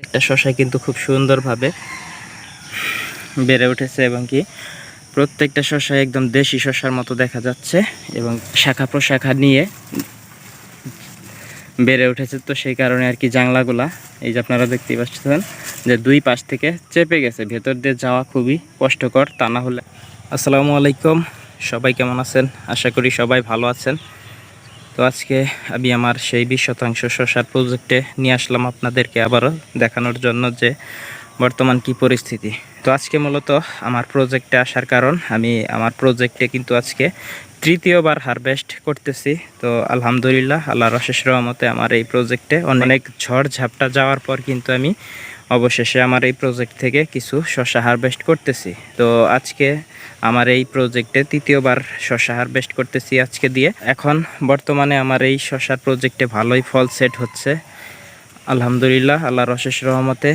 একটা শশা কিন্তু খুব সুন্দরভাবে বেড়ে উঠেছে এবং কি প্রত্যেকটা শশা একদম দেশি শশার মতো দেখা যাচ্ছে এবং শাখা প্রশাখা নিয়ে বেড়ে উঠেছে। তো সেই কারণে আর কি জাংলাগুলা এই যে আপনারা দেখতেই পাচ্ছেন যে দুই পাশ থেকে চেপে গেছে। ভেতর দিয়ে যাওয়া খুবই কষ্টকর, তা না হলে। আসসালামু আলাইকুম, সবাই কেমন আছেন? আশা করি সবাই ভালো আছেন। তো আজকে আমি আমার সেই বিশ শতাংশ শশার প্রজেক্টে নিয়ে আসলাম আপনাদেরকে আবারও দেখানোর জন্য যে বর্তমান কি পরিস্থিতি। তো আজকে মূলত আমার প্রজেক্টে আসার কারণ, আমি আমার প্রজেক্টে কিন্তু আজকে তৃতীয়বার হারভেস্ট করতেছি। তো আলহামদুলিল্লাহ, আল্লাহর অশেষ রহমতে আমার এই প্রজেক্টে অনেক ঝড় ঝাপটা যাওয়ার পর কিন্তু আমি অবশেষে আমার এই প্রজেক্ট থেকে কিছু শশা হারভেস্ট করতেছি। তো আজকে আমার এই প্রজেক্টে তৃতীয়বার শশা হারভেস্ট করতেছি আজকে দিয়ে। এখন বর্তমানে আমার এই শশার প্রজেক্টে ভালোই ফল সেট হচ্ছে। আলহামদুলিল্লাহ আল্লাহ অশেষ রহমতে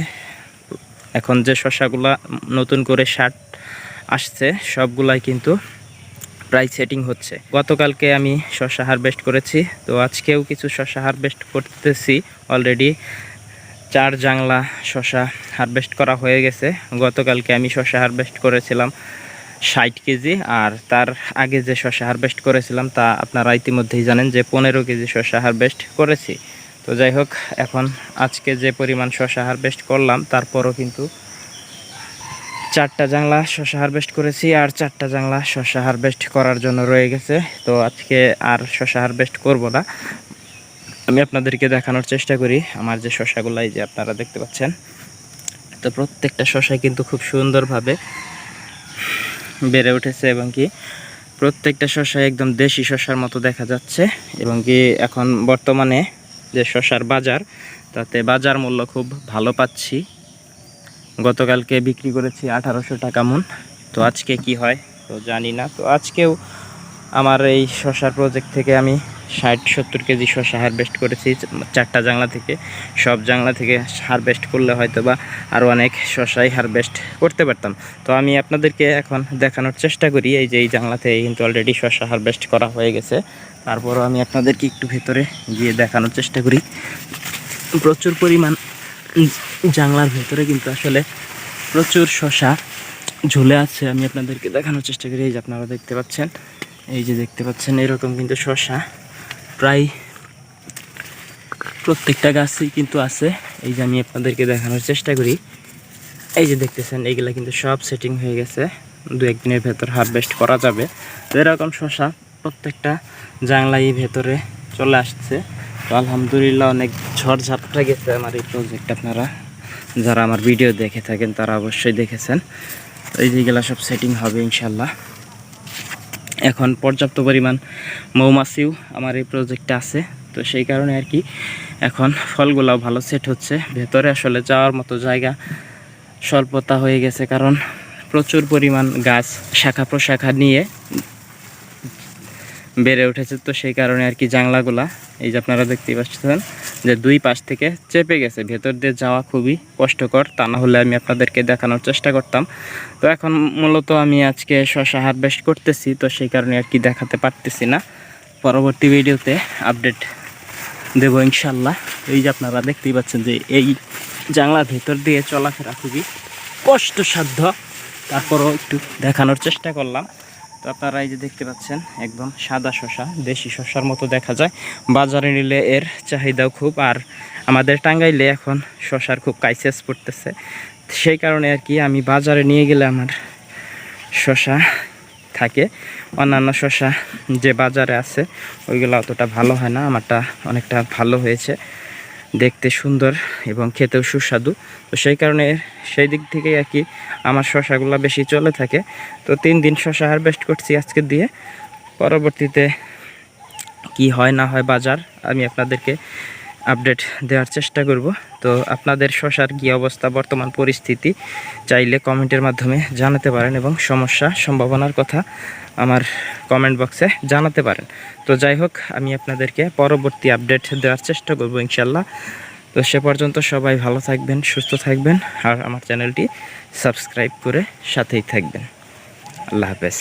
এখন যে শশাগুলা নতুন করে শার্ট আসছে, সবগুলাই কিন্তু প্রায় সেটিং হচ্ছে। গতকালকে আমি শশা হারভেস্ট করেছি, তো আজকেও কিছু শশা হারভেস্ট করতেছি অলরেডি চার জাংলা শশা হারভেস্ট করা হয়ে গেছে। গতকালকে আমি শশা হারভেস্ট করেছিলাম ষাট কেজি আর তার আগে যে শশা হারভেস্ট করেছিলাম তা আপনারা ইতিমধ্যেই জানেন যে পনেরো কেজি শশা হারভেস্ট করেছি। তো যাই হোক, এখন আজকে যে পরিমাণ শশা হারভেস্ট করলাম, তারপরও কিন্তু চারটা জাংলা শশা হারভেস্ট করেছি আর চারটা জাংলা শশা হারভেস্ট করার জন্য রয়ে গেছে। তো আজকে আর শশা হারভেস্ট করব না। আমি আপনাদেরকে দেখানোর চেষ্টা করি আমার যে শশাগুলাই যে আপনারা দেখতে পাচ্ছেন। তো প্রত্যেকটা শশাই কিন্তু খুব সুন্দরভাবে বেড়ে উঠেছে এবং কি প্রত্যেকটা শশা একদম দেশি শশার মতো দেখা যাচ্ছে এবং কি এখন বর্তমানে যে শশার বাজার, তাতে বাজার মূল্য খুব ভালো পাচ্ছি। গতকালকে বিক্রি করেছি আঠারোশো টাকা মন। তো আজকে কি হয় তো জানি না। তো আজকেও আমার এই শশার প্রজেক্ট থেকে আমি ষাট, সত্তর কেজি শশা হারভেস্ট করেছি চারটা জাংলা থেকে। সব জাংলা থেকে হারভেস্ট করলে হয়তো বা আরও অনেক শশাই হারভেস্ট করতে পারতাম। তো আমি আপনাদেরকে এখন দেখানোর চেষ্টা করি, এই যে এই জাংলা থেকে কিন্তু অলরেডি শশা হারভেস্ট করা হয়ে গেছে। তারপরও আমি আপনাদেরকে একটু ভেতরে গিয়ে দেখানোর চেষ্টা করি। প্রচুর পরিমাণ জাংলার ভেতরে কিন্তু আসলে প্রচুর শশা ঝুলে আছে। আমি আপনাদেরকে দেখানোর চেষ্টা করি, এই যে আপনারা দেখতে পাচ্ছেন, এই যে দেখতে পাচ্ছেন, এরকম কিন্তু শশা প্রায় প্রত্যেকটা গাছই কিন্তু আছে। এই যে আমি আপনাদেরকে দেখানোর চেষ্টা করি। এই যে দেখতেছেন, এইগুলা কিন্তু সব সেটিং হয়ে গেছে। দু একদিনের ভেতর হারভেস্ট করা যাবে। এরকম শশা, প্রত্যেকটা জাংলাই ভেতরে চলে আসছে। তো আলহামদুলিল্লাহ অনেক ঝড় ঝাপটা গেছে আমার এই প্রজেক্ট আপনারা, যারা আমার ভিডিও দেখে থাকেন তারা অবশ্যই দেখেছেন। এই যেগুলো সব সেটিং হবে ইনশাল্লাহ এখন পর্যাপ্ত পরিমাণ মৌমাছিও আমার এই প্রজেক্টে আছে। তো সেই কারণে আর কি এখন ফলগুলাও ভালো সেট হচ্ছে। ভেতরে আসলে যাওয়ার মতো জায়গা স্বল্পতা হয়ে গেছে কারণ প্রচুর পরিমাণ গাছ শাখা প্রশাখা নিয়ে বেড়ে উঠেছে। তো সেই কারণে আর কি জাংলাগুলা এই যে আপনারা দেখতেই পাচ্ছেন, যে দুই পাশ থেকে চেপে গেছে। ভেতর দিয়ে যাওয়া খুবই কষ্টকর, তা না হলে আমি আপনাদেরকে দেখানোর চেষ্টা করতাম। তো এখন মূলত আমি আজকে শশা হারভেস্ট করতেছি, তো সেই কারণে আর কি দেখাতে পারতেছি না। পরবর্তী ভিডিওতে আপডেট দেবো ইনশাল্লাহ। এই যে আপনারা দেখতেই পাচ্ছেন যে এই জাংলার ভেতর দিয়ে চলাফেরা খুবই কষ্টসাধ্য। তারপরও একটু দেখানোর চেষ্টা করলাম। তো আপনারা এই যে দেখতে পাচ্ছেন, একদম সাদা শশা দেশি শশার মতো দেখা যায়। বাজারে নিলে এর চাহিদাও খুব, আর আমাদের টাঙ্গাইলে এখন শশার খুব কাইসেস পড়তেছে। সেই কারণে আর কি আমি বাজারে নিয়ে গেলে আমার শশা থাকে। অন্যান্য শশা যে বাজারে আছে, ওইগুলো অতটা ভালো হয় না, আমারটা অনেকটা ভালো হয়েছে। দেখতে সুন্দর এবং খেতেও সুস্বাদু। তো সেই কারণে সেই দিক থেকে আর কি আমার শশাগুলো বেশি চলে থাকে। তো তিন দিন শশা হারভেস্ট করছি আজকে দিয়ে। পরবর্তীতে কি হয় না হয় বাজার আমি আপনাদেরকে আপডেট দেওয়ার চেষ্টা করব। তো আপনাদের শশার কী অবস্থা, বর্তমান পরিস্থিতি চাইলে কমেন্টের মাধ্যমে জানাতে পারেন এবং সমস্যা, সম্ভাবনার কথা আমার কমেন্ট বক্সে জানাতে পারেন। তো যাই হোক, আমি আপনাদেরকে পরবর্তী আপডেট দেওয়ার চেষ্টা করব ইনশাল্লাহ। তো সে পর্যন্ত সবাই ভালো থাকবেন, সুস্থ থাকবেন আর আমার চ্যানেলটি সাবস্ক্রাইব করে সাথেই থাকবেন। আল্লাহ হাফেজ।